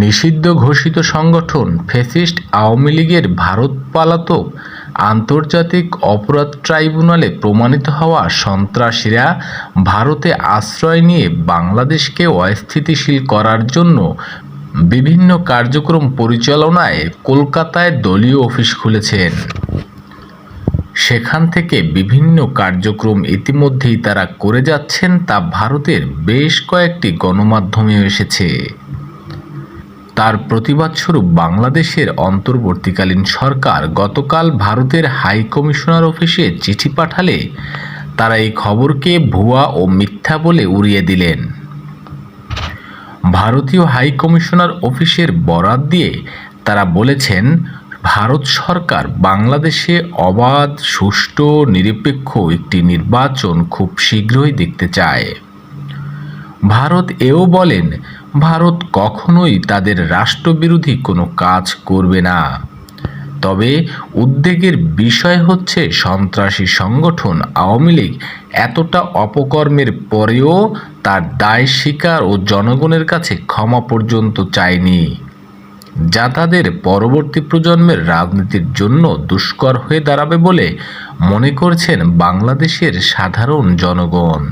নিষিদ্ধ ঘোষিত সংগঠন ফ্যাসিস্ট আওয়ামী লীগের ভারত পালাতক আন্তর্জাতিক অপরাধ ট্রাইব্যুনালে প্রমাণিত হওয়া সন্ত্রাসীরা ভারতে আশ্রয় নিয়ে বাংলাদেশকে অস্থিতিশীল করার জন্য বিভিন্ন কার্যক্রম পরিচালনায় কলকাতায় দলীয় অফিস খুলেছেন। সেখান থেকে বিভিন্ন কার্যক্রম ইতিমধ্যেই তারা করে যাচ্ছেন তা ভারতের বেশ কয়েকটি গণমাধ্যমে এসেছে। তার প্রতিবাদস্বরূপ বাংলাদেশের অন্তর্বর্তীকালীন সরকার গতকাল ভারতের হাই কমিশনার অফিসে চিঠি পাঠালে তারা এই খবরকে ভুয়া ও মিথ্যা বলে উড়িয়ে দিলেন। ভারতীয় হাই কমিশনার অফিসের বরাত দিয়ে তারা বলেছেন, ভারত সরকার বাংলাদেশে অবাধ, সুষ্ঠু, নিরপেক্ষ একটি নির্বাচন খুব শীঘ্রই দেখতে চায়। ভারত এও বলেন ভারত কখনোই তাদের রাষ্ট্রবিরোধী কোনো কাজ করবে না। তবে উদ্বেগের বিষয় হচ্ছে সন্ত্রাসী সংগঠন আওয়ামী লীগ এতটা অপকর্মের পরেও তার দায় স্বীকার ও জনগণের কাছে ক্ষমা পর্যন্ত চায়নি, যা তাদের পরবর্তী প্রজন্মের রাজনীতির জন্য দুষ্কর হয়ে দাঁড়াবে বলে মনে করছেন বাংলাদেশের সাধারণ জনগণ।